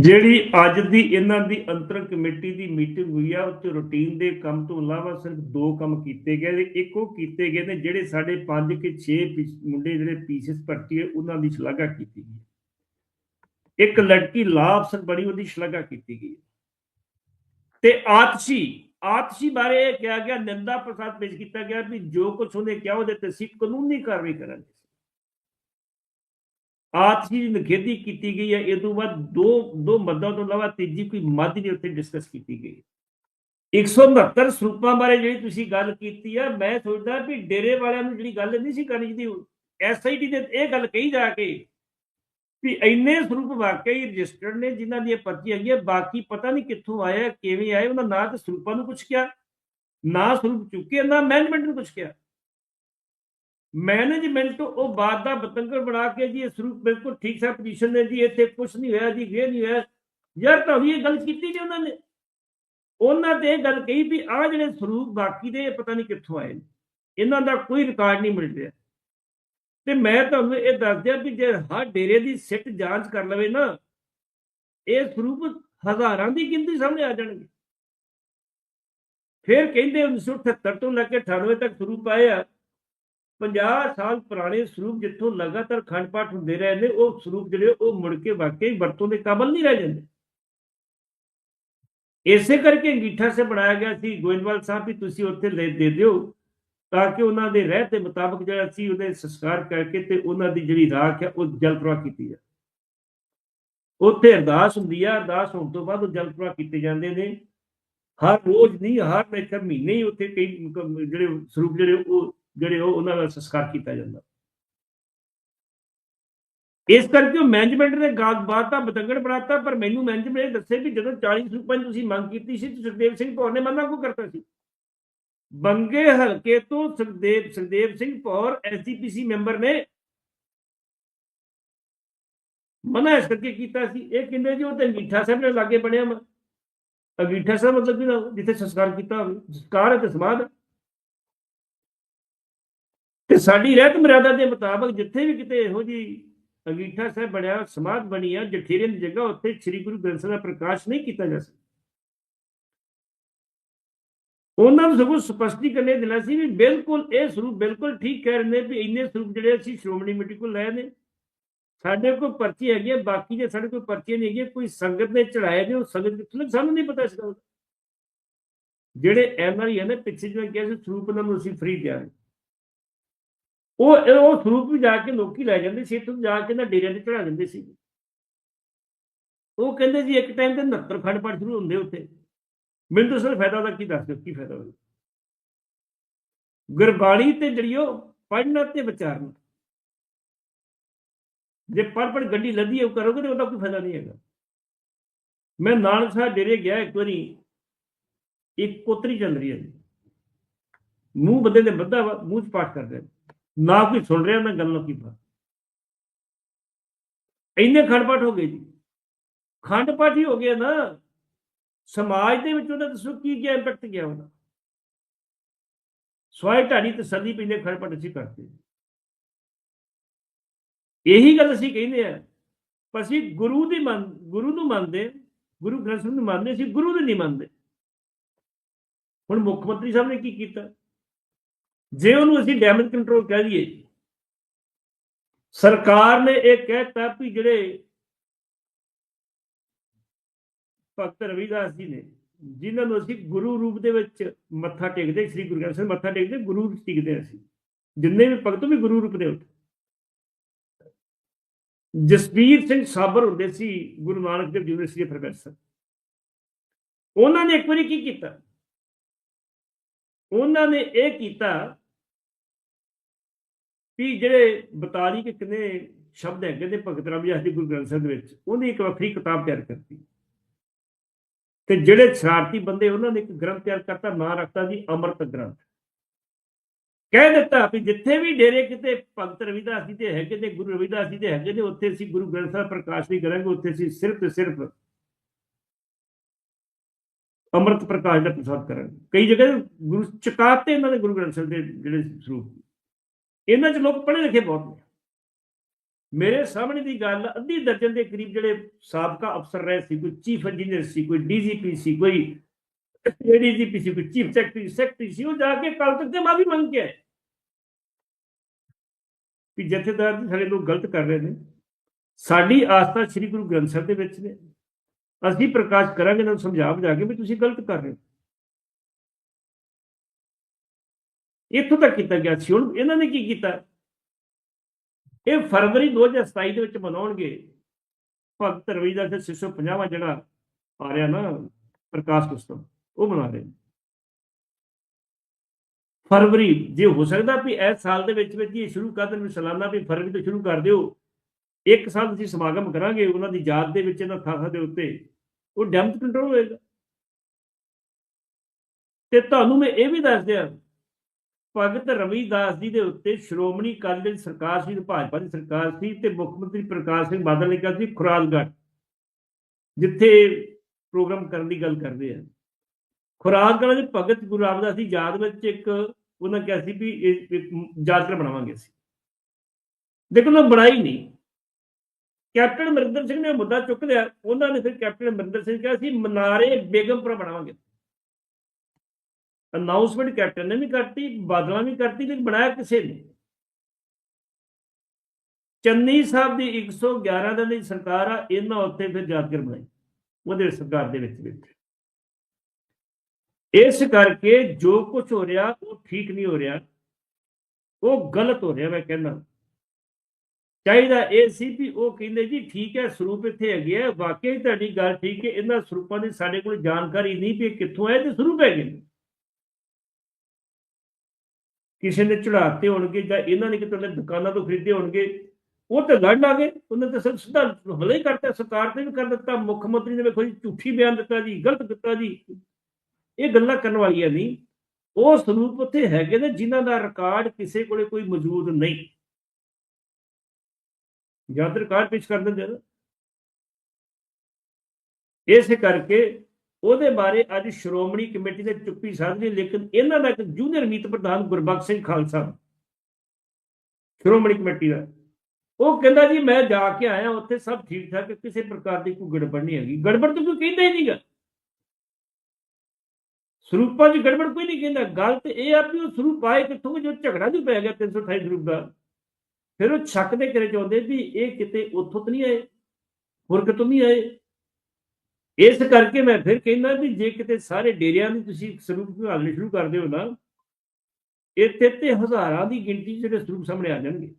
ਜਿਹੜੀ ਅੱਜ ਦੀ ਇਹਨਾਂ ਦੀ ਅੰਤਰ ਕਮੇਟੀ ਦੀ ਮੀਟਿੰਗ ਹੋਈ ਆ, ਉੱਥੇ ਰੂਟੀਨ ਦੇ ਕੰਮ ਤੋਂ ਇਲਾਵਾ ਸਿਰਫ ਦੋ ਕੰਮ ਕੀਤੇ ਗਏ ਨੇ। ਇੱਕ ਉਹ ਕੀਤੇ ਗਏ ਨੇ ਜਿਹੜੇ ਸਾਡੇ 5 ਕਿ 6 ਮੁੰਡੇ ਜਿਹੜੇ ਪੀਸੀਐਸ ਭਰਤੀ ਹੈ ਉਹਨਾਂ ਦੀ ਸ਼ਲਾਘਾ ਕੀਤੀ ਗਈ ਇੱਕ ਲੜਕੀ ਲਾਭ ਸਿੰਘ ਬਣੀ, ਉਹਦੀ ਸ਼ਲਾਘਾ ਕੀਤੀ ਗਈ ਤੇ ਆਤਸ਼ੀ ਆਤਸ਼ੀ ਬਾਰੇ ਇਹ ਕਿਹਾ ਗਿਆ, ਨਿੰਦਾ ਪ੍ਰਸਾਦ ਪੇਸ਼ ਕੀਤਾ ਗਿਆ ਵੀ ਜੋ ਕੁਝ ਉਹਨੇ ਕਿਹਾ, ਉਹਦੇ ਤੇ ਅਸੀਂ ਕਾਨੂੰਨੀ ਕਾਰਵਾਈ ਕਰਾਂਗੇ। ਆਤਸ਼ੀ ਦੀ ਨਿਖੇਧੀ ਕੀਤੀ ਗਈ ਹੈ, ਇਹ ਤੋਂ ਬਾਅਦ ਦੋ ਦੋ ਮੱਦਾਂ ਤੋਂ ਇਲਾਵਾ ਤੀਜੀ ਕੋਈ ਮੱਦ ਨਹੀਂ ਉੱਥੇ ਡਿਸਕਸ ਕੀਤੀ ਗਈ। 169 ਸਰੂਪਾਂ ਬਾਰੇ ਜਿਹੜੀ ਤੁਸੀਂ ਗੱਲ ਕੀਤੀ ਆ, ਮੈਂ ਸੋਚਦਾ ਵੀ ਡੇਰੇ ਵਾਲਿਆਂ ਨੂੰ ਜਿਹੜੀ ਗੱਲ ਨਹੀਂ ਸੀ ਕਰਨੀ ਚਾਹੀਦੀ ਐਸਆਈਟੀ ਦੇ ਇਹ ਗੱਲ ਕਹੀ ਜਾ ਕੇ ਵੀ ਇੰਨੇ ਸਰੂਪ ਵਾਕਈ ਰਜਿਸਟਰਡ ਨੇ, ਜਿਨ੍ਹਾਂ ਦੀ ਇਹ ਪਰਚੀ ਹੈਗੀ ਹੈ ਬਾਕੀ ਪਤਾ ਨਹੀਂ ਕਿੱਥੋਂ ਆਇਆ, ਕਿਵੇਂ ਆਏ, ਉਹਨਾਂ ਨਾ ਤਾਂ ਸਰੂਪਾਂ ਨੂੰ ਕੁਝ ਕਿਹਾ ਨਾ ਸਰੂਪ ਚੁੱਕੇ, ਨਾ ਮੈਨੇਜਮੈਂਟ ਨੂੰ ਕੁਝ ਕਿਹਾ ਮੈਨੇਜਮੈਂਟ ਉਹ ਬਾਤ ਦਾ ਬਤੰਗੜ ਬਣਾ ਕੇ ਜੀ ਇਹ ਸਰੂਪ ਬਿਲਕੁਲ ਠੀਕ ਸਾ ਪੋਜੀਸ਼ਨ ਨੇ ਜੀ, ਇੱਥੇ ਕੁਝ ਨਹੀਂ ਹੋਇਆ ਜੀ, ਇਹ ਨਹੀਂ ਹੋਇਆ। ਯਾਰ ਤਾਂ ਇਹ ਗੱਲ ਕੀਤੀ ਜੀ ਉਹਨਾਂ ਨੇ। ਉਹਨਾਂ ਤੇ ਗੱਲ ਕਹੀ ਵੀ ਆਹ ਜਿਹੜੇ ਸਰੂਪ ਬਾਕੀ ਦੇ ਪਤਾ ਨਹੀਂ ਕਿੱਥੋਂ ਆਏ ਨੇ। ਇਹਨਾਂ ਦਾ ਕੋਈ ਰਿਕਾਰਡ ਨਹੀਂ ਮਿਲ ਰਿਹਾ। ਤੇ ਮੈਂ ਤੁਹਾਨੂੰ ਇਹ ਦੱਸ ਦਿਆਂ ਵੀ ਜੇ ਹਰ ਡੇਰੇ ਦੀ ਸਿੱਟ ਜਾਂਚ ਕਰ ਲਵੇ ਨਾ, ਇਹ ਸਰੂਪ ਹਜ਼ਾਰਾਂ ਦੀ ਗਿਣਤੀ ਸਾਹਮਣੇ ਆ ਜਾਣਗੇ। ਫਿਰ ਕਹਿੰਦੇ 1978 ਤੋਂ ਲੈ ਕੇ 98 ਤੱਕ ਸਰੂਪ ਆਏ ਆ। 50 ਸਾਲ ਪੁਰਾਣੇ ਸਰੂਪ ਜਿੱਥੋਂ ਲਗਾਤਾਰ ਖੰਡ ਪਾਠ ਹੁੰਦੇ ਰਹੇ ਨੇ, ਉਹ ਸਰੂਪ ਜਿਹੜੇ ਉਹ ਮੁੜ ਕੇ ਵਾਕਈ ਵਰਤੋਂ ਦੇ ਕਾਬਲ ਨਹੀਂ ਰਹਿ ਜਾਂਦੇ। ਇਸੇ ਕਰਕੇ ਅੰਗੀਠਾ ਸੇ ਬਣਾਇਆ ਗਿਆ ਸੀ। ਗੋਇੰਦਵਾਲ ਸਾਹਿਬ ਵੀ ਤੁਸੀਂ ਉੱਥੇ ਲੈ ਦੇ ਦਿਓ ਤਾਂ ਕਿ ਉਹਨਾਂ ਦੇ ਰਹਿ ਦੇ ਮੁਤਾਬਕ ਜਿਹੜਾ ਸੀ ਉਹਦੇ ਸੰਸਕਾਰ ਕਰਕੇ ਤੇ ਉਹਨਾਂ ਦੀ ਜਿਹੜੀ ਰਾਖ ਹੈ ਉਹ ਜਲ ਪ੍ਰਵਾਹ ਕੀਤੀ ਜਾਏ। ਉੱਥੇ ਅਰਦਾਸ ਹੁੰਦੀ ਆ, ਅਰਦਾਸ ਹੋਣ ਤੋਂ ਬਾਅਦ ਉਹ ਜਲ ਪ੍ਰਵਾਹ ਕੀਤੇ ਜਾਂਦੇ ਨੇ। ਹਰ ਰੋਜ਼ ਨਹੀਂ, ਹਰ ਮੇਰੇ ਮਹੀਨੇ ਹੀ ਉੱਥੇ ਕਈ ਜਿਹੜੇ ਸਰੂਪ ਜਿਹੜੇ ਉਹ ਜਿਹੜੇ ਉਹ, ਉਹਨਾਂ ਦਾ ਸੰਸਕਾਰ ਕੀਤਾ ਜਾਂਦਾ। ਇਸ ਕਰਕੇ ਉਹ ਮੈਨੇਜਮੈਂਟ ਨੇ ਗੱਲਬਾਤ ਦਾ ਬਤੰਗੜ ਬਣਾਤਾ, ਪਰ ਮੈਨੂੰ ਮੈਨੇਜਮੈਂਟ ਨੇ ਦੱਸੇ ਵੀ ਜਦੋਂ 40 ਰੁਪਏ ਤੁਸੀਂ ਮੰਗ ਕੀਤੀ ਸੀ, ਤੇ ਸੁਖਦੇਵ ਸਿੰਘ ਭੌਰ ਨੇ ਮੰਨਾ ਕੋ ਕਰਤਾ ਸੀ? ਬੰਗੇ ਹਲਕੇ ਤੋਂ ਸੁਖਦੇਵ ਸੁਖਦੇਵ ਸਿੰਘ ਭੌਰ ਐਸਜੀਪੀਸੀ ਮੈਂਬਰ ਨੇ ਮਨਾ ਇਸ ਕਰਕੇ ਕੀਤਾ ਸੀ। ਇਹ ਕਹਿੰਦੇ ਜੀ, ਉਹ ਤੇ ਅੰਗੀਠਾ ਸਾਹਿਬ ਨੇ ਲਾਗੇ ਬਣਿਆ ਵਾ। ਅੰਗੀਠਾ ਸਾਹਿਬ ਮਤਲਬ ਕਿ ਜਿੱਥੇ ਸੰਸਕਾਰ ਕੀਤਾ ਹੋਵੇ, ਸੰਸਕਾਰ ਹੈ ਤੇ ਸਮਾਧ ਹੈ। ਸਾਡੀ ਰਹਿਤ ਮਰਿਆਦਾ ਦੇ ਮੁਤਾਬਕ ਜਿੱਥੇ ਵੀ ਕਿਤੇ ਇਹੋ ਜੀ ਅੰਗੀਠਾ ਸਾਹਿਬ ਬਣਿਆ, ਸਮਾਧ ਬਣੀ ਆ, ਜਠੇਰੇ ਦੀ ਜਗ੍ਹਾ ਉੱਥੇ ਸ੍ਰੀ ਗੁਰੂ ਗ੍ਰੰਥ ਸਾਹਿਬ ਦਾ ਪ੍ਰਕਾਸ਼ ਨਹੀਂ ਕੀਤਾ ਜਾ ਸਕਦਾ। ਉਹਨਾਂ ਨੂੰ ਸਗੋਂ ਸਪਸ਼ਟੀਕਰਨ ਇਹ ਦਿਲਾ ਸੀ ਵੀ ਬਿਲਕੁਲ ਇਹ ਸਰੂਪ ਬਿਲਕੁਲ ਠੀਕ ਕਹਿ ਰਹੇ ਨੇ ਵੀ ਇੰਨੇ ਸਰੂਪ ਜਿਹੜੇ ਅਸੀਂ ਸ਼੍ਰੋਮਣੀ ਕਮੇਟੀ ਕੋਲ ਲਏ ਨੇ। ਸਾਡੇ ਕੋਲ ਪਰਚੀ ਹੈਗੀ ਹੈ ਬਾਕੀ ਜੇ ਸਾਡੇ ਕੋਲ ਪਰਚੀ ਨਹੀਂ ਹੈਗੀ ਕੋਈ ਸੰਗਤ ਨੇ ਚੜਾਏ ਨੇ ਉਹ ਸੰਗਤ ਕਿੱਥੋਂ ਸਾਨੂੰ ਨਹੀਂ ਪਤਾ ਇਸ ਗੱਲ ਦਾ। ਜਿਹੜੇ ਐਮਆਰਆਈ ਹੈ ਪਿੱਛੇ ਜਿਵੇਂ ਕਿਹਾ ਸੀ, ਸਰੂਪ ਉਹਨਾਂ ਨੂੰ ਅਸੀਂ ਫ੍ਰੀ ਦਿਆਂਗੇ। ਉਹ ਉਹ ਸਰੂਪ ਵੀ ਜਾ ਕੇ ਲੋਕੀ ਲੈ ਜਾਂਦੇ ਸੀ, ਇੱਥੋਂ ਜਾ ਕੇ ਨਾ ਡੇਰਿਆਂ ਤੇ ਚੜਾ ਦਿੰਦੇ ਸੀ। ਉਹ ਕਹਿੰਦੇ ਜੀ, ਇੱਕ ਟਾਈਮ ਤੇ 69 ਖੰਡ ਪਾਠ ਸ਼ੁਰੂ ਹੁੰਦੇ ਉੱਥੇ। ਮੈਨੂੰ ਤਾਂ ਸਰ ਫਾਇਦਾ ਦਾ ਕੀ ਦੱਸ ਦਿਓ, ਕੀ ਫਾਇਦਾ ਹੋਵੇ ਗੁਰਬਾਣੀ ਤੇ ਜਿਹੜੀ ਉਹ ਪੜ੍ਹਨਾ ਤੇ ਵਿਚਾਰਨਾ। ਜੇ ਪੜ ਪੜ ਗੱਡੀ ਲੱਦੀ ਉਹ ਕਰੋਗੇ ਤੇ ਉਹਦਾ ਕੋਈ ਫਾਇਦਾ ਨਹੀਂ ਹੈਗਾ। ਮੈਂ ਨਾਨਕ ਸਾਹਿਬ ਡੇਰੇ ਗਿਆ ਇੱਕ ਵਾਰੀ, ਇੱਕ ਕੋਤਰੀ ਚੱਲ ਰਹੀ ਹੈ ਜੀ। ਮੂੰਹ ਬੰਦੇ ਦੇ ਬੱਧਾ ਵਾ, ਮੂੰਹ ਚ ਪਾਠ ਕਰਦੇ ਨੇ। ਨਾ ਕੋਈ ਸੁਣ ਰਿਹਾ, ਨਾ ਗੱਲ ਨਾ ਕੀ ਬਾਤ। ਇੰਨੇ ਖੰਡ ਪਾਠ ਹੋ ਗਏ ਜੀ। ਖੰਡ ਪਾਠ ਹੀ ਹੋ ਗਿਆ ਨਾ। ਸਮਾਜ ਦੇ ਵਿੱਚ ਉਹਦਾ ਦੱਸੋ ਕੀ ਕੀ ਇੰਪੈਕਟ ਗਿਆ ਉਹਦਾ। ਸਵਾਈ ਢਾਣੀ ਤਸੱਲੀ ਪੈਂਦੇ ਖੰਡ ਪਾਠ ਅਸੀਂ ਕਰਦੇ। ਇਹੀ ਗੱਲ ਅਸੀਂ ਕਹਿੰਦੇ ਆ। ਪਰ ਅਸੀਂ ਗੁਰੂ ਦੀ ਮੰਨ, ਗੁਰੂ ਨੂੰ ਮੰਨਦੇ, ਗੁਰੂ ਗ੍ਰੰਥ ਸਾਹਿਬ ਨੂੰ ਮੰਨਦੇ ਸੀ ਗੁਰੂ ਨੂੰ ਨਹੀਂ ਮੰਨਦੇ। ਹੁਣ ਮੁੱਖ ਮੰਤਰੀ ਸਾਹਿਬ ਨੇ ਕੀ ਕੀਤਾ? ਜੇ ਉਹਨੂੰ ਅਸੀਂ ਡੈਮੇਜ ਕੰਟਰੋਲ ਕਹਿ ਦਈਏ ਸਰਕਾਰ ਨੇ ਇਹ ਕਹਿਤਾ ਵੀ ਜਿਹੜੇ ਭਗਤ ਰਵਿਦਾਸ ਜੀ ਨੇ, ਜਿਨ੍ਹਾਂ ਨੂੰ ਅਸੀਂ ਗੁਰੂ ਰੂਪ ਦੇ ਵਿੱਚ ਮੱਥਾ ਟੇਕਦੇ, ਸ੍ਰੀ ਗੁਰੂ ਗ੍ਰੰਥ ਸਾਹਿਬ ਮੱਥਾ ਟੇਕਦੇ, ਗੁਰੂ ਰੂਪ ਟੇਕਦੇ ਅਸੀਂ, ਜਿੰਨੇ ਵੀ ਭਗਤ ਵੀ ਗੁਰੂ ਰੂਪ ਦੇ ਉੱਤੇ। ਜਸਬੀਰ ਸਿੰਘ ਸਾਬਰ ਹੁੰਦੇ ਸੀ ਗੁਰੂ ਨਾਨਕ ਦੇਵ ਯੂਨੀਵਰਸਿਟੀ ਦੇ ਪ੍ਰੋਫੈਸਰ। ਉਹਨਾਂ ਨੇ ਇੱਕ ਵਾਰੀ ਕੀ ਕੀਤਾ? ਉਹਨਾਂ ਨੇ ਇਹ ਕੀਤਾ ਵੀ ਜਿਹੜੇ 42 ਕਿ ਕਿੰਨੇ ਸ਼ਬਦ ਹੈਗੇ ਨੇ ਭਗਤ ਰਵਿਦਾਸ ਜੀ ਗੁਰੂ ਗ੍ਰੰਥ ਸਾਹਿਬ ਦੇ ਵਿੱਚ, ਉਹਨੇ ਇੱਕ ਵੱਖਰੀ ਕਿਤਾਬ ਤਿਆਰ ਕਰਤੀ। ਤੇ ਜਿਹੜੇ ਸ਼ਰਾਰਤੀ ਬੰਦੇ, ਉਹਨਾਂ ਨੇ ਇੱਕ ਗ੍ਰੰਥ ਤਿਆਰ ਕਰਤਾ, ਨਾਂ ਰੱਖਤਾ ਜੀ ਅੰਮ੍ਰਿਤ ਗ੍ਰੰਥ। ਕਹਿ ਦਿੱਤਾ ਵੀ ਜਿੱਥੇ ਵੀ ਡੇਰੇ ਕਿਤੇ ਭਗਤ ਰਵਿਦਾਸ ਜੀ ਦੇ ਹੈਗੇ ਤੇ ਗੁਰੂ ਰਵਿਦਾਸ ਜੀ ਦੇ ਹੈਗੇ ਨੇ, ਉੱਥੇ ਅਸੀਂ ਗੁਰੂ ਗ੍ਰੰਥ ਸਾਹਿਬ ਪ੍ਰਕਾਸ਼ ਨਹੀਂ ਕਰਾਂਗੇ, ਉੱਥੇ ਅਸੀਂ ਸਿਰਫ ਤੇ ਸਿਰਫ ਅੰਮ੍ਰਿਤ ਪ੍ਰਕਾਸ਼ ਦਾ ਪ੍ਰਸਾਦ ਕਰਾਂਗੇ। ਕਈ ਜਗ੍ਹਾ ਗੁਰੂ ਚਕਾਤੇ ਇਹਨਾਂ ਦੇ ਗੁਰੂ ਗ੍ਰੰਥ ਸਾਹਿਬ ਦੇ ਜਿਹੜੇ ਸਰੂਪ। ਇਹਨਾਂ 'ਚ ਲੋਕ ਪੜ੍ਹੇ ਲਿਖੇ ਬਹੁਤ ਨੇ। ਮੇਰੇ ਸਾਹਮਣੇ ਦੀ ਗੱਲ ਅੱਧੀ ਦਰਜਨ ਦੇ ਕਰੀਬ ਜਿਹੜੇ ਸਾਬਕਾ ਅਫਸਰ ਰਹੇ ਸੀ, ਕੋਈ ਚੀਫ ਇੰਜੀਨੀਅਰ ਸੀ, ਕੋਈ ਡੀਜੀਪੀ ਸੀ, ਕੋਈ ਏਡੀਜੀਪੀ ਸੀ, ਕੋਈ ਚੀਫ ਸੈਕਟਰੀ ਸੈਕਟਰੀ ਸੀ, ਉਹ ਜਾ ਕੇ ਕੱਲ ਤੱਕ ਤੇ ਮਾਫੀ ਮੰਗ ਕੇ ਆਏ। ਕਿ ਜਥੇਦਾਰ ਸਾਡੇ ਲੋਕ ਗਲਤ ਕਰ ਰਹੇ ਨੇ। ਸਾਡੀ ਆਸਥਾ ਸ੍ਰੀ ਗੁਰੂ ਗ੍ਰੰਥ ਸਾਹਿਬ ਦੇ ਵਿੱਚ ਨੇ। ਅਸੀਂ ਪ੍ਰਕਾਸ਼ ਕਰਾਂਗੇ, ਇਹਨਾਂ ਨੂੰ ਸਮਝਾ ਬੁਝਾ ਕੇ ਵੀ ਤੁਸੀਂ ਗਲਤ ਕਰ ਰਹੇ ਹੋ। ਇੱਥੋਂ ਤੱਕ ਕੀਤਾ ਗਿਆ ਸੀ। ਹੁਣ ਇਹਨਾਂ ਨੇ ਕੀ ਕੀਤਾ? ਇਹ ਫਰਵਰੀ 2027 ਦੇ ਵਿੱਚ ਮਨਾਉਣਗੇ। ਭਗਤ ਰਵੀ ਦਾ 650ਵਾਂ ਜਿਹੜਾ ਆ ਰਿਹਾ ਨਾ, ਪ੍ਰਕਾਸ਼ ਉਤਸਵ ਉਹ ਮਨਾ ਰਹੇ ਨੇ। ਫਰਵਰੀ, ਜੇ ਹੋ ਸਕਦਾ ਵੀ ਇਸ ਸਾਲ ਦੇ ਵਿੱਚ ਵਿੱਚ ਇਹ ਸ਼ੁਰੂ ਕਰ ਦੇਣ ਵੀ ਸਾਲਾਨਾ ਵੀ ਫਰਵਰੀ ਤੋਂ ਸ਼ੁਰੂ ਕਰ ਦਿਓ। ਇੱਕ ਸਾਲ ਅਸੀਂ ਸਮਾਗਮ ਕਰਾਂਗੇ, ਉਹਨਾਂ ਦੀ ਯਾਦ ਦੇ ਵਿੱਚ ਇਹਨਾਂ ਥਾਂ ਦੇ ਉੱਤੇ, ਉਹ ਡੈਮਟ ਕੰਟਰੋਲ ਹੋਏਗਾ। ਤੇ ਤੁਹਾਨੂੰ ਮੈਂ ਇਹ ਵੀ ਦੱਸ ਦਿਆਂ ਭਗਤ ਰਵੀਦਾਸ ਜੀ ਦੇ ਉੱਤੇ ਸ਼੍ਰੋਮਣੀ ਅਕਾਲੀ ਦਲ ਸਰਕਾਰ ਸੀ ਭਾਜਪਾ ਦੀ ਸਰਕਾਰ ਸੀ ਤੇ ਮੁੱਖ ਮੰਤਰੀ ਪ੍ਰਕਾਸ਼ ਸਿੰਘ ਬਾਦਲ ਨੇ ਕਿਹਾ ਸੀ ਖੁਰਾਲਗੜ੍ਹ, ਜਿੱਥੇ ਪ੍ਰੋਗਰਾਮ ਕਰਨ ਦੀ ਗੱਲ ਕਰਦੇ ਆ। ਖੁਰਾਲਗੜ੍ਹ ਦੇ ਭਗਤ ਗੁਰੂ ਰਾਮਦਾਸ ਦੀ ਯਾਦ ਵਿੱਚ ਇੱਕ ਉਹਨਾਂ ਕਿਹਾ ਸੀ ਵੀ ਇਹ ਇੱਕ ਯਾਦਗਾਰ ਬਣਾਵਾਂਗੇ ਅਸੀਂ। ਲੇਕਿਨ ਉਹ ਬਣਾਈ ਨਹੀਂ। ਕੈਪਟਨ ਅਮਰਿੰਦਰ ਸਿੰਘ ਨੇ ਮੁੱਦਾ ਚੁੱਕ ਲਿਆ। ਉਹਨਾਂ ਨੇ ਫਿਰ ਕੈਪਟਨ ਅਮਰਿੰਦਰ ਸਿੰਘ ਕਿਹਾ ਸੀ, ਮਨਾਰੇ ਬੇਗਮਪੁਰਾ ਬਣਾਵਾਂਗੇ। ਅਨਾਉਂਸਮੈਂਟ ਕੈਪਟਨ ਨੇ ਵੀ ਕਰਤੀ, ਬਾਦਲਾਂ ਵੀ ਕਰਤੀ, ਲੇਕਿਨ ਬਣਾਇਆ ਕਿਸੇ ਨੇ ਚੰਨੀ ਸਾਹਿਬ ਦੀ 111 ਦਿਨ ਦੀ ਸਰਕਾਰ ਆ, ਇਹਨਾਂ ਉੱਤੇ ਫਿਰ ਯਾਦਗਾਰ ਬਣਾਈ। ਉਹਦੇ ਸਰਕਾਰ ਦੇ ਵਿੱਚ ਵਿੱਚ ਇਸ ਕਰਕੇ ਜੋ ਕੁਝ ਹੋ ਰਿਹਾ, ਉਹ ਠੀਕ ਨਹੀਂ ਹੋ ਰਿਹਾ। ਉਹ ਗਲਤ ਹੋ ਰਿਹਾ, ਮੈਂ ਕਹਿੰਦਾ। ਚਾਹੀਦਾ ਇਹ ਸੀ ਵੀ ਉਹ ਕਹਿੰਦੇ, ਜੀ ਠੀਕ ਹੈ, ਸਰੂਪ ਇੱਥੇ ਹੈਗੇ ਆ। ਵਾਕਈ ਤੁਹਾਡੀ ਗੱਲ ਠੀਕ ਹੈ, ਇਹਨਾਂ ਸਰੂਪਾਂ ਦੀ ਸਾਡੇ ਕੋਲ ਜਾਣਕਾਰੀ ਨਹੀਂ ਵੀ ਇਹ ਕਿੱਥੋਂ ਆਏ ਤੇ ਸਰੂਪ ਹੈਗੇ ਨੇ। ਕਿਸੇ ਨੇ ਚੜਾਤੇ ਹੋਣਗੇ ਜਾਂ ਇਹਨਾਂ ਨੇ ਕਿਤੇ ਦੁਕਾਨਾਂ ਤੋਂ ਖਰੀਦੇ ਹੋਣਗੇ, ਉਹ ਤਾਂ ਲੜ ਆ ਉਹਨਾਂ ਤੇ ਸਿਰ ਸਿੱਧਾ ਹਮਲਾ ਹੀ ਕਰਤਾ, ਸਰਕਾਰ ਤੇ ਵੀ ਕਰ ਦਿੱਤਾ, ਮੁੱਖ ਮੰਤਰੀ ਨੇ ਵੇਖੋ ਜੀ ਝੂਠੀ ਬਿਆਨ ਦਿੱਤਾ ਜੀ, ਗਲਤ ਦਿੱਤਾ ਜੀ। ਇਹ ਗੱਲਾਂ ਕਰਨ ਵਾਲੀਆਂ ਨਹੀਂ। ਉਹ ਸਰੂਪ ਉੱਥੇ ਹੈਗੇ ਨੇ ਜਿਨ੍ਹਾਂ ਦਾ ਰਿਕਾਰਡ ਕਿਸੇ ਕੋਲੇ ਕੋਈ ਮੌਜੂਦ ਨਹੀਂ। ਜਦ ਰਿਕਾਰਡ ਪੇਸ਼ ਕਰ ਦਿੰਦੇ ਨਾ। ਇਸੇ ਕਰਕੇ ਉਹਦੇ ਬਾਰੇ ਅੱਜ ਸ਼੍ਰੋਮਣੀ ਕਮੇਟੀ ਦੇ ਚੁੱਪੀ ਸਾਧ ਲੇਕਿਨ ਇਹਨਾਂ ਦਾ ਇੱਕ ਜੂਨੀਅਰ ਮੀਤ ਪ੍ਰਧਾਨ ਗੁਰਬਖਸ਼ ਸਿੰਘ ਖਾਲਸਾ, ਸ਼੍ਰੋਮਣੀ ਕਮੇਟੀ ਦਾ। ਉਹ ਕਹਿੰਦਾ ਜੀ, ਮੈਂ ਜਾ ਕੇ ਆਇਆ, ਉੱਥੇ ਸਭ ਠੀਕ ਠਾਕ ਕਿਸੇ ਪ੍ਰਕਾਰ ਦੀ ਕੋਈ ਗੜਬੜ ਨਹੀਂ ਹੈਗੀ। ਗੜਬੜ ਤਾਂ ਕੋਈ ਕਹਿੰਦਾ ਹੀ ਨਹੀਂਗਾ। ਸਰੂਪਾਂ 'ਚ ਗੜਬੜ ਕੋਈ ਨਹੀਂ ਕਹਿੰਦਾ। ਗੱਲ ਤੇ ਇਹ ਆ ਵੀ ਉਹ ਸਰੂਪ ਆਏ ਕਿੱਥੋਂ, ਜੋ ਝਗੜਾ ਨਹੀਂ ਪੈ ਗਿਆ 328 ਸਰੂਪ ਦਾ। ਫਿਰ ਉਹ ਸ਼ੱਕ ਦੇ ਕਰੇ ਚਾਹੁੰਦੇ ਵੀ ਇਹ ਕਿਤੇ ਉੱਥੋਂ ਤਾਂ ਨਹੀਂ ਆਏ, ਹੋਰ ਕਿਤੋਂ ਨਹੀਂ ਆਏ। ਇਸ ਕਰਕੇ ਮੈਂ ਫਿਰ ਕਹਿੰਦਾ ਵੀ ਜੇ ਕਿਤੇ ਸਾਰੇ ਡੇਰਿਆਂ ਦੀ ਤੁਸੀਂ ਸਰੂਪ ਘਾਲਣੇ ਸ਼ੁਰੂ ਕਰ ਦਿਓ ਨਾ, ਇੱਥੇ ਤੇ ਹਜ਼ਾਰਾਂ ਦੀ ਗਿਣਤੀ 'ਚ ਜਿਹੜੇ ਸਰੂਪ ਸਾਹਮਣੇ ਆ ਜਾਣਗੇ।